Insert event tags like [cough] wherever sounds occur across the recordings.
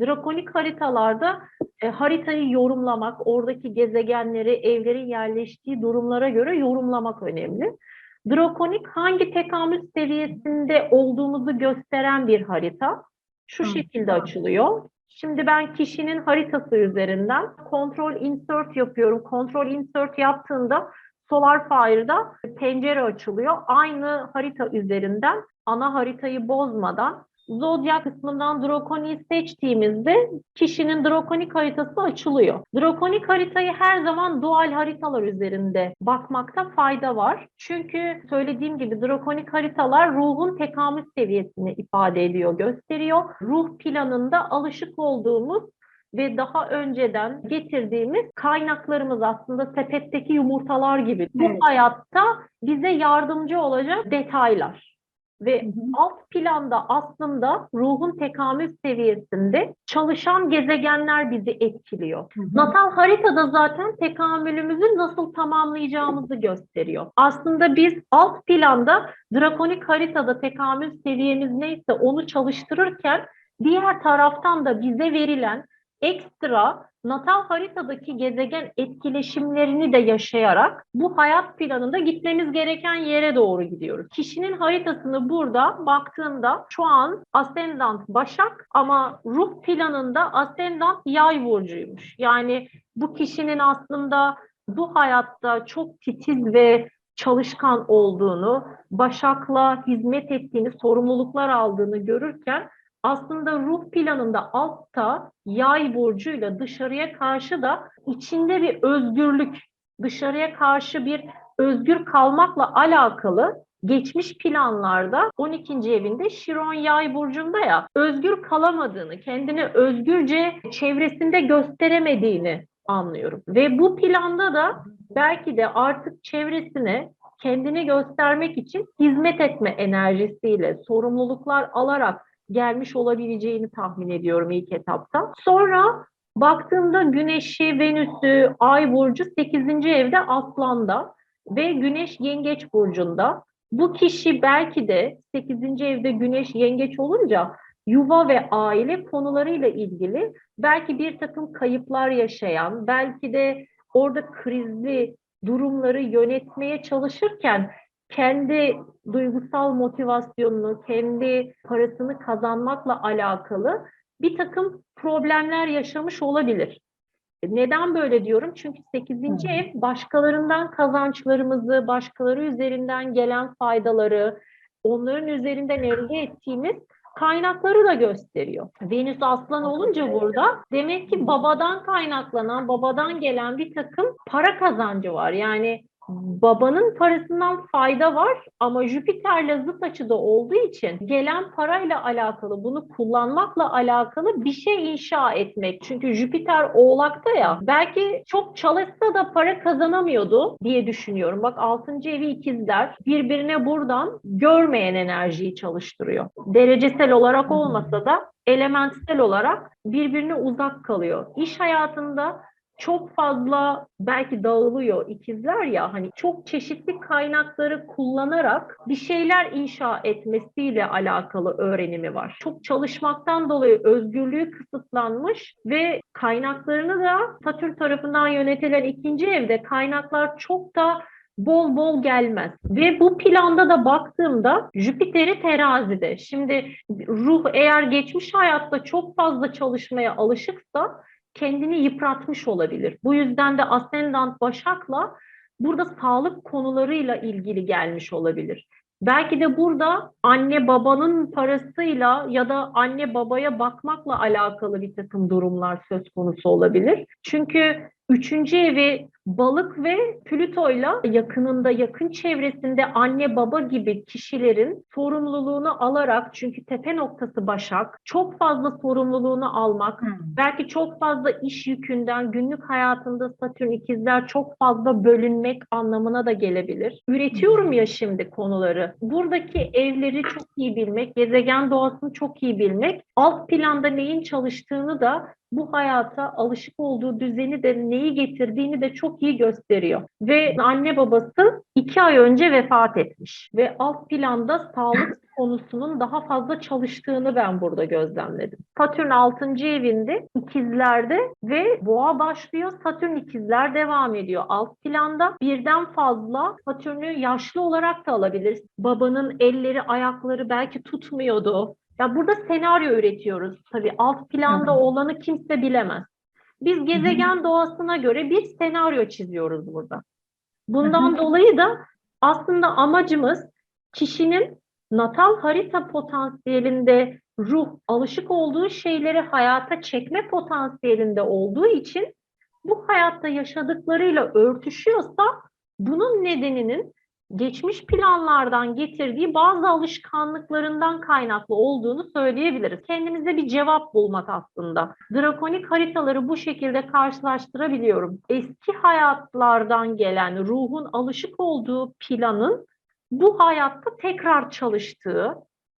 Drakonik haritalarda e, haritayı yorumlamak, oradaki gezegenleri, evlerin yerleştiği durumlara göre yorumlamak önemli. Drakonik hangi tekamül seviyesinde olduğumuzu gösteren bir harita. Şu Hı. şekilde açılıyor. Şimdi ben kişinin haritası üzerinden kontrol insert yapıyorum. Kontrol insert yaptığında Solar Fire'da pencere açılıyor. Aynı harita üzerinden ana haritayı bozmadan Zodyak kısmından Draconic'i seçtiğimizde kişinin Draconik haritası açılıyor. Draconik haritayı her zaman dual haritalar üzerinde bakmakta fayda var. Çünkü söylediğim gibi Draconik haritalar ruhun tekamül seviyesini ifade ediyor, gösteriyor. Ruh planında alışık olduğumuz ve daha önceden getirdiğimiz kaynaklarımız aslında sepetteki yumurtalar gibi. Bu Evet. hayatta bize yardımcı olacak detaylar. Ve Hı hı. alt planda aslında ruhun tekamül seviyesinde çalışan gezegenler bizi etkiliyor. Hı hı. Natal haritada zaten tekamülümüzü nasıl tamamlayacağımızı gösteriyor. Aslında biz alt planda drakonik haritada tekamül seviyemiz neyse onu çalıştırırken diğer taraftan da bize verilen ekstra natal haritadaki gezegen etkileşimlerini de yaşayarak bu hayat planında gitmemiz gereken yere doğru gidiyoruz. Kişinin haritasını burada baktığında şu an ascendant Başak ama ruh planında ascendant Yay burcuymuş. Yani bu kişinin aslında bu hayatta çok titiz ve çalışkan olduğunu, Başak'la hizmet ettiğini, sorumluluklar aldığını görürken aslında ruh planında altta yay burcuyla dışarıya karşı da içinde bir özgürlük, dışarıya karşı bir özgür kalmakla alakalı geçmiş planlarda 12. evinde Şiron yay burcunda ya özgür kalamadığını, kendini özgürce çevresinde gösteremediğini anlıyorum. Ve bu planda da belki de artık çevresine kendini göstermek için hizmet etme enerjisiyle, sorumluluklar alarak gelmiş olabileceğini tahmin ediyorum ilk etapta. Sonra baktığımda Güneş'i, Venüs'ü, Ay burcu 8. evde Aslan'da ve Güneş Yengeç burcunda. Bu kişi belki de 8. evde Güneş Yengeç olunca yuva ve aile konularıyla ilgili belki bir takım kayıplar yaşayan, belki de orada krizli durumları yönetmeye çalışırken kendi duygusal motivasyonunu, kendi parasını kazanmakla alakalı bir takım problemler yaşamış olabilir. Neden böyle diyorum? Çünkü 8. Hı. ev başkalarından kazançlarımızı, başkaları üzerinden gelen faydaları, onların üzerinden elde ettiğimiz kaynakları da gösteriyor. Venüs aslan olunca burada demek ki babadan kaynaklanan, babadan gelen bir takım para kazancı var. Yani babanın parasından fayda var ama Jüpiter'le zıt açıda olduğu için gelen parayla alakalı bunu kullanmakla alakalı bir şey inşa etmek. Çünkü Jüpiter oğlakta ya belki çok çalışsa da para kazanamıyordu diye düşünüyorum. Bak 6. evi ikizler birbirine buradan görmeyen enerjiyi çalıştırıyor. Derecesel olarak olmasa da elementsel olarak birbirine uzak kalıyor. İş hayatında çok fazla belki dağılıyor ikizler ya hani çok çeşitli kaynakları kullanarak bir şeyler inşa etmesiyle alakalı öğrenimi var. Çok çalışmaktan dolayı özgürlüğü kısıtlanmış ve kaynaklarını da Satürn tarafından yönetilen ikinci evde kaynaklar çok da bol bol gelmez. Ve bu planda da baktığımda Jüpiter'i terazide. Şimdi ruh eğer geçmiş hayatta çok fazla çalışmaya alışıksa kendini yıpratmış olabilir. Bu yüzden de ascendant Başak'la burada sağlık konularıyla ilgili gelmiş olabilir. Belki de burada anne babanın parasıyla ya da anne babaya bakmakla alakalı bir takım durumlar söz konusu olabilir. Çünkü üçüncü evi balık ve Plüto'yla yakınında, yakın çevresinde anne baba gibi kişilerin sorumluluğunu alarak çünkü tepe noktası Başak, çok fazla sorumluluğunu almak, Hı. belki çok fazla iş yükünden günlük hayatında Satürn ikizler çok fazla bölünmek anlamına da gelebilir. Üretiyorum ya şimdi konuları. Buradaki evleri çok iyi bilmek, gezegen doğasını çok iyi bilmek, alt planda neyin çalıştığını da bu hayata alışık olduğu düzeni de neyi getirdiğini de çok iyi gösteriyor. Ve anne babası iki ay önce vefat etmiş ve alt planda sağlık [laughs] konusunun daha fazla çalıştığını ben burada gözlemledim. Satürn 6. evinde ikizlerde ve boğa başlıyor. Satürn ikizler devam ediyor. Alt planda birden fazla Satürn'ü yaşlı olarak da alabiliriz. Babanın elleri ayakları belki tutmuyordu. Ya burada senaryo üretiyoruz. Tabii alt planda Hı hı. olanı kimse bilemez. Biz gezegen doğasına göre bir senaryo çiziyoruz burada. Bundan Hı hı. dolayı da aslında amacımız kişinin natal harita potansiyelinde ruh alışık olduğu şeyleri hayata çekme potansiyelinde olduğu için bu hayatta yaşadıklarıyla örtüşüyorsa bunun nedeninin geçmiş planlardan getirdiği bazı alışkanlıklarından kaynaklı olduğunu söyleyebiliriz. Kendimize bir cevap bulmak aslında. Drakonik haritaları bu şekilde karşılaştırabiliyorum. Eski hayatlardan gelen ruhun alışık olduğu planın bu hayatta tekrar çalıştığı,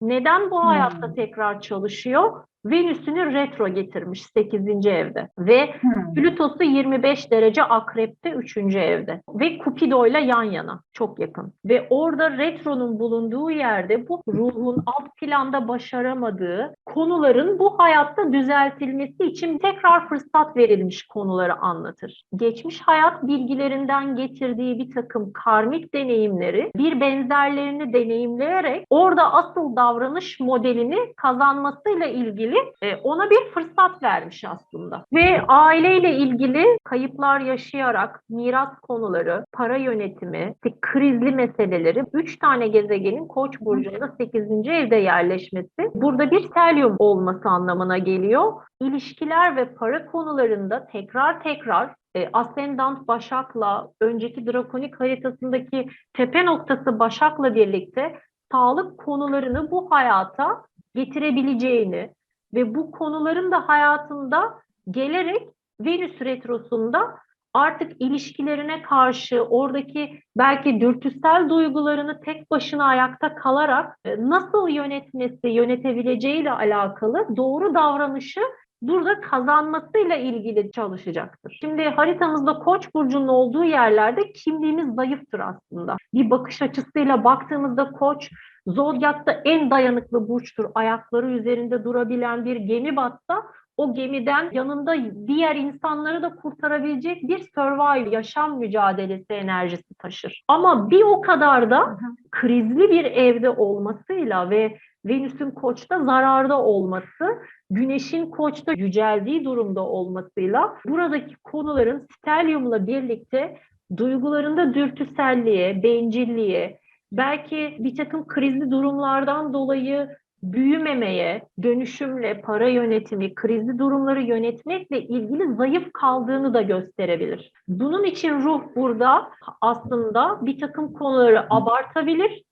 neden bu hayatta Hmm. tekrar çalışıyor? Venüs'ünü retro getirmiş 8. evde ve Hmm. Plüto'su 25 derece akrepte 3. evde ve Kupido ile yan yana çok yakın. Ve orada retronun bulunduğu yerde bu ruhun alt planda başaramadığı konuların bu hayatta düzeltilmesi için tekrar fırsat verilmiş konuları anlatır. Geçmiş hayat bilgilerinden getirdiği bir takım karmik deneyimleri bir benzerlerini deneyimleyerek orada asıl davranış modelini kazanmasıyla ilgili e, ona bir fırsat vermiş aslında. Ve aileyle ilgili kayıplar yaşayarak miras konuları, para yönetimi, krizli meseleleri, üç tane gezegenin Koç burcunda 8. evde yerleşmesi burada bir stelyum olması anlamına geliyor. İlişkiler ve para konularında tekrar tekrar e, Ascendant Başak'la önceki drakonik haritasındaki tepe noktası Başak'la birlikte sağlık konularını bu hayata getirebileceğini ve bu konuların da hayatında gelerek Venüs retrosunda artık ilişkilerine karşı oradaki belki dürtüsel duygularını tek başına ayakta kalarak e, nasıl yönetmesi, yönetebileceğiyle alakalı doğru davranışı burada kazanmasıyla ilgili çalışacaktır. Şimdi haritamızda Koç burcunun olduğu yerlerde kimliğimiz zayıftır aslında. Bir bakış açısıyla baktığımızda Koç Zodyakta en dayanıklı burçtur. Ayakları üzerinde durabilen bir gemi batsa o gemiden yanında diğer insanları da kurtarabilecek bir survive, yaşam mücadelesi enerjisi taşır. Ama bir o kadar da krizli bir evde olmasıyla ve Venüs'ün koçta zararda olması, Güneş'in koçta yüceldiği durumda olmasıyla buradaki konuların stelyumla birlikte duygularında dürtüselliğe, bencilliğe, belki bir takım krizli durumlardan dolayı büyümemeye, dönüşümle, para yönetimi, krizli durumları yönetmekle ilgili zayıf kaldığını da gösterebilir. Bunun için ruh burada aslında bir takım konuları abartabilir.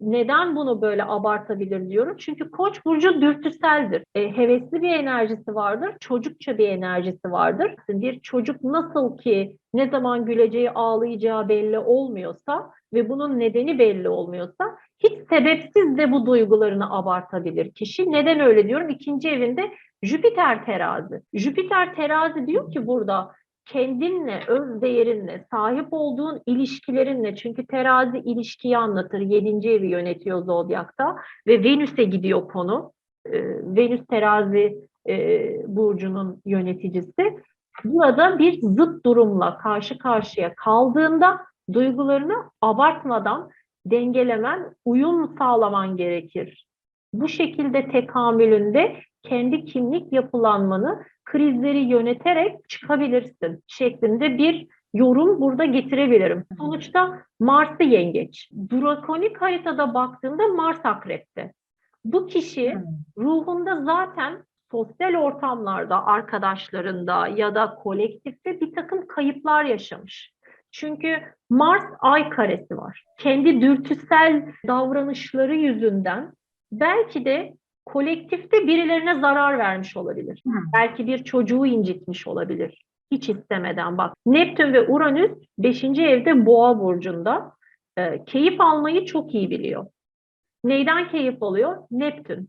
Neden bunu böyle abartabilir diyorum? Çünkü Koç burcu dürtüseldir. E, hevesli bir enerjisi vardır, çocukça bir enerjisi vardır. Bir çocuk nasıl ki ne zaman güleceği, ağlayacağı belli olmuyorsa ve bunun nedeni belli olmuyorsa hiç sebepsiz de bu duygularını abartabilir kişi. Neden öyle diyorum? İkinci evinde Jüpiter terazi. Jüpiter terazi diyor ki burada kendinle, öz değerinle, sahip olduğun ilişkilerinle çünkü terazi ilişkiyi anlatır. Yedinci evi yönetiyor Zodyak'ta ve Venüs'e gidiyor konu. Ee, Venüs terazi e, burcunun yöneticisi. Burada bir zıt durumla karşı karşıya kaldığında duygularını abartmadan dengelemen, uyum sağlaman gerekir. Bu şekilde tekamülünde kendi kimlik yapılanmanı krizleri yöneterek çıkabilirsin şeklinde bir yorum burada getirebilirim. Sonuçta Mars'ı yengeç. Drakonik haritada baktığımda Mars akrepte. Bu kişi ruhunda zaten sosyal ortamlarda, arkadaşlarında ya da kolektifte bir takım kayıplar yaşamış. Çünkü Mars ay karesi var. Kendi dürtüsel davranışları yüzünden belki de kolektifte birilerine zarar vermiş olabilir. Hmm. Belki bir çocuğu incitmiş olabilir. Hiç istemeden bak. Neptün ve Uranüs 5. evde Boğa burcunda. Ee, keyif almayı çok iyi biliyor. Neyden keyif alıyor? Neptün.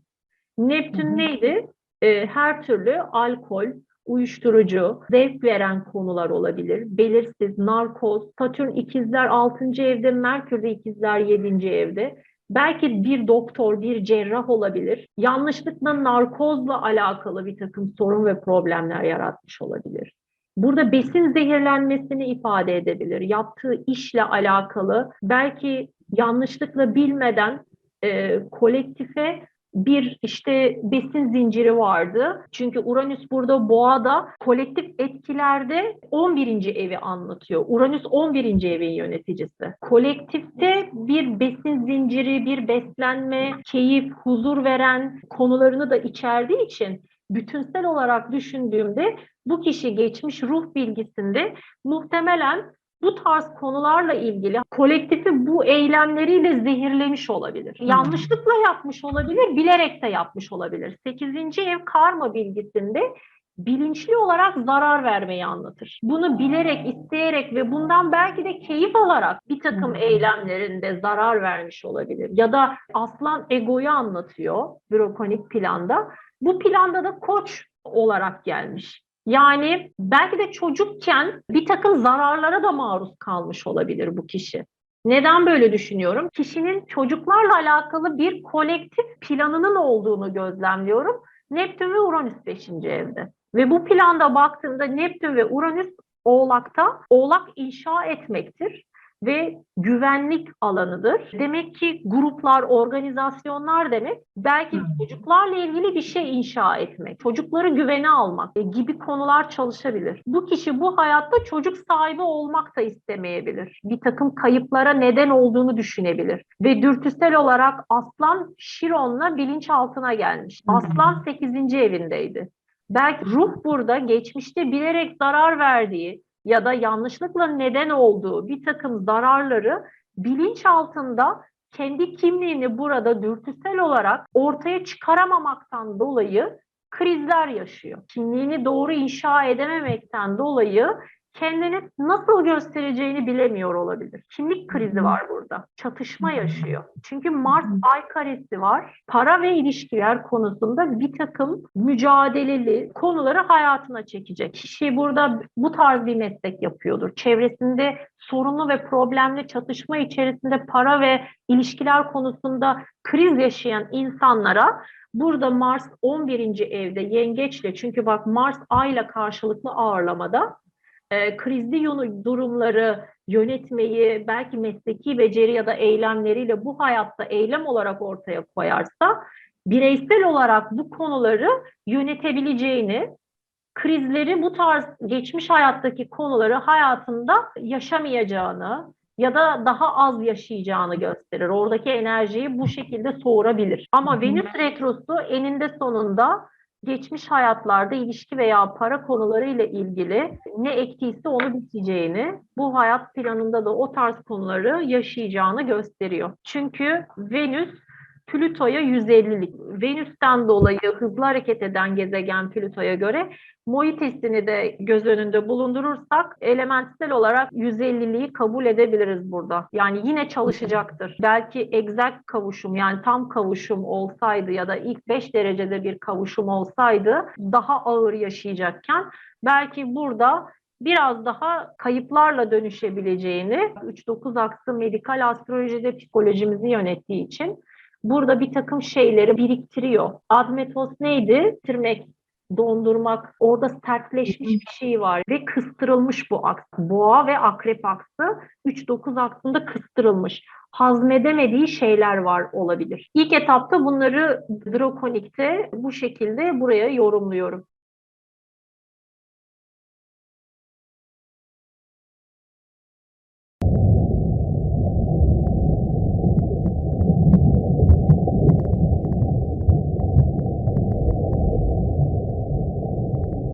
Neptün Hı hı. neydi? Ee, her türlü alkol, uyuşturucu, zevk veren konular olabilir. Belirsiz, narkoz, Satürn ikizler 6. evde, Merkür de ikizler 7. evde. Belki bir doktor, bir cerrah olabilir. Yanlışlıkla narkozla alakalı bir takım sorun ve problemler yaratmış olabilir. Burada besin zehirlenmesini ifade edebilir. Yaptığı işle alakalı belki yanlışlıkla bilmeden e, kolektife bir işte besin zinciri vardı. Çünkü Uranüs burada boğada kolektif etkilerde 11. evi anlatıyor. Uranüs 11. evin yöneticisi. Kolektifte bir besin zinciri, bir beslenme, keyif, huzur veren konularını da içerdiği için bütünsel olarak düşündüğümde bu kişi geçmiş ruh bilgisinde muhtemelen bu tarz konularla ilgili kolektifi bu eylemleriyle zehirlemiş olabilir. Yanlışlıkla yapmış olabilir, bilerek de yapmış olabilir. 8. ev karma bilgisinde bilinçli olarak zarar vermeyi anlatır. Bunu bilerek, isteyerek ve bundan belki de keyif alarak bir takım eylemlerinde zarar vermiş olabilir. Ya da aslan egoyu anlatıyor bürokonik planda. Bu planda da koç olarak gelmiş. Yani belki de çocukken bir takım zararlara da maruz kalmış olabilir bu kişi. Neden böyle düşünüyorum? Kişinin çocuklarla alakalı bir kolektif planının olduğunu gözlemliyorum. Neptün ve Uranüs 5. evde. Ve bu planda baktığımda Neptün ve Uranüs Oğlak'ta Oğlak inşa etmektir ve güvenlik alanıdır. Demek ki gruplar, organizasyonlar demek belki çocuklarla ilgili bir şey inşa etmek, çocukları güvene almak gibi konular çalışabilir. Bu kişi bu hayatta çocuk sahibi olmak da istemeyebilir. Bir takım kayıplara neden olduğunu düşünebilir. Ve dürtüsel olarak Aslan Şiron'la bilinçaltına gelmiş. Aslan 8. evindeydi. Belki ruh burada geçmişte bilerek zarar verdiği ya da yanlışlıkla neden olduğu bir takım zararları bilinç altında kendi kimliğini burada dürtüsel olarak ortaya çıkaramamaktan dolayı krizler yaşıyor. Kimliğini doğru inşa edememekten dolayı kendini nasıl göstereceğini bilemiyor olabilir. Kimlik krizi var burada. Çatışma yaşıyor. Çünkü Mars ay karesi var. Para ve ilişkiler konusunda bir takım mücadeleli konuları hayatına çekecek. Kişi burada bu tarz bir meslek yapıyordur. Çevresinde sorunlu ve problemli çatışma içerisinde para ve ilişkiler konusunda kriz yaşayan insanlara Burada Mars 11. evde yengeçle çünkü bak Mars ayla karşılıklı ağırlamada e, krizli durumları yönetmeyi belki mesleki beceri ya da eylemleriyle bu hayatta eylem olarak ortaya koyarsa bireysel olarak bu konuları yönetebileceğini, krizleri bu tarz geçmiş hayattaki konuları hayatında yaşamayacağını ya da daha az yaşayacağını gösterir. Oradaki enerjiyi bu şekilde soğurabilir. Ama Venüs retrosu eninde sonunda geçmiş hayatlarda ilişki veya para konularıyla ilgili ne ektiyse onu biteceğini, bu hayat planında da o tarz konuları yaşayacağını gösteriyor. Çünkü Venüs Plüto'ya 150'lik. Venüs'ten dolayı hızlı hareket eden gezegen Plüto'ya göre Moites'ini de göz önünde bulundurursak elementsel olarak 150'liği kabul edebiliriz burada. Yani yine çalışacaktır. Belki exact kavuşum yani tam kavuşum olsaydı ya da ilk 5 derecede bir kavuşum olsaydı daha ağır yaşayacakken belki burada biraz daha kayıplarla dönüşebileceğini 3-9 aksı medikal astrolojide psikolojimizi yönettiği için burada bir takım şeyleri biriktiriyor. Admetos neydi? Bitirmek, dondurmak. Orada sertleşmiş bir şey var ve kıstırılmış bu aks. Boğa ve akrep aksı 3-9 aksında kıstırılmış. Hazmedemediği şeyler var olabilir. İlk etapta bunları Drakonik'te bu şekilde buraya yorumluyorum.